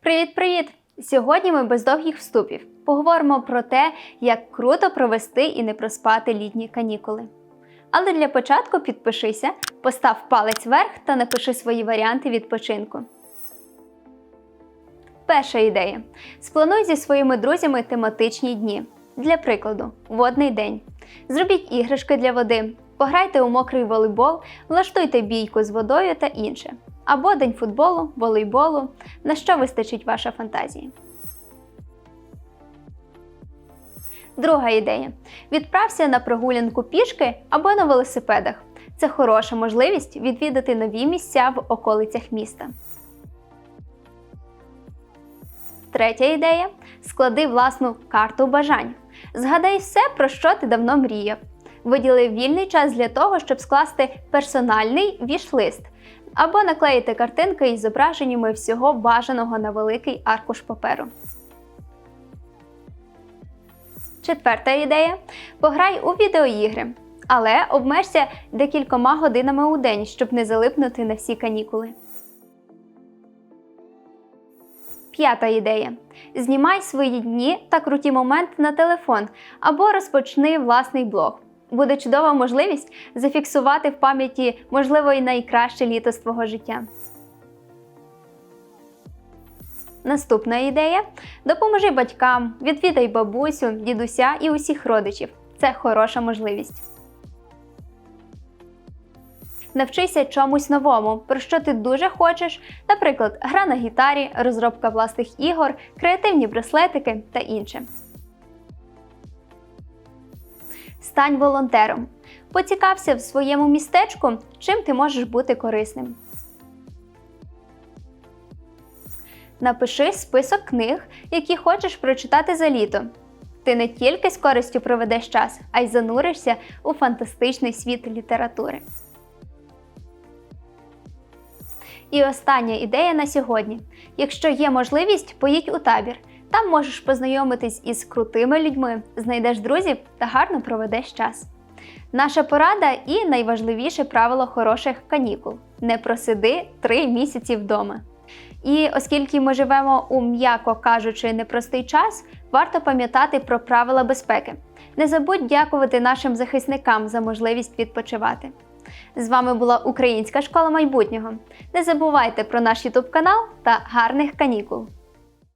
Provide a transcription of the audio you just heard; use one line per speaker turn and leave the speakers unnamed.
Привіт-привіт! Сьогодні ми без довгих вступів поговоримо про те, як круто провести і не проспати літні канікули. Але для початку підпишися, постав палець вверх та напиши свої варіанти відпочинку. Перша ідея: сплануй зі своїми друзями тематичні дні. Для прикладу, водний день. Зробіть іграшки для води, пограйте у мокрий волейбол, влаштуйте бійку з водою та інше. Або день футболу, волейболу, на що вистачить ваша фантазія. Друга ідея: відправся на прогулянку пішки або на велосипедах. Це хороша можливість відвідати нові місця в околицях міста. Третя ідея: склади власну карту бажань. Згадай все, про що ти давно мріяв. Виділи вільний час для того, щоб скласти персональний віш-лист або наклеїти картинки із зображеннями всього бажаного на великий аркуш паперу. Четверта ідея: пограй у відеоігри, але обмежся декількома годинами у день, щоб не залипнути на всі канікули. П'ята ідея: знімай свої дні та круті моменти на телефон або розпочни власний блог. Буде чудова можливість зафіксувати в пам'яті, можливо, і найкраще літо з твого життя. Наступна ідея: допоможи батькам, відвідай бабусю, дідуся і усіх родичів. Це хороша можливість. Навчися чомусь новому, про що ти дуже хочеш, наприклад, гра на гітарі, розробка власних ігор, креативні браслетики та інше. Стань волонтером. Поцікався в своєму містечку, чим ти можеш бути корисним. Напиши список книг, які хочеш прочитати за літо. Ти не тільки з користю проведеш час, а й зануришся у фантастичний світ літератури. І остання ідея на сьогодні: якщо є можливість, поїдь у табір. Там можеш познайомитись із крутими людьми, знайдеш друзів та гарно проведеш час. Наша порада і найважливіше правило хороших канікул: не просиди три місяці вдома. І оскільки ми живемо у, м'яко кажучи, непростий час, варто пам'ятати про правила безпеки. Не забудь дякувати нашим захисникам за можливість відпочивати. З вами була Українська школа майбутнього. Не забувайте про наш YouTube канал та гарних канікул!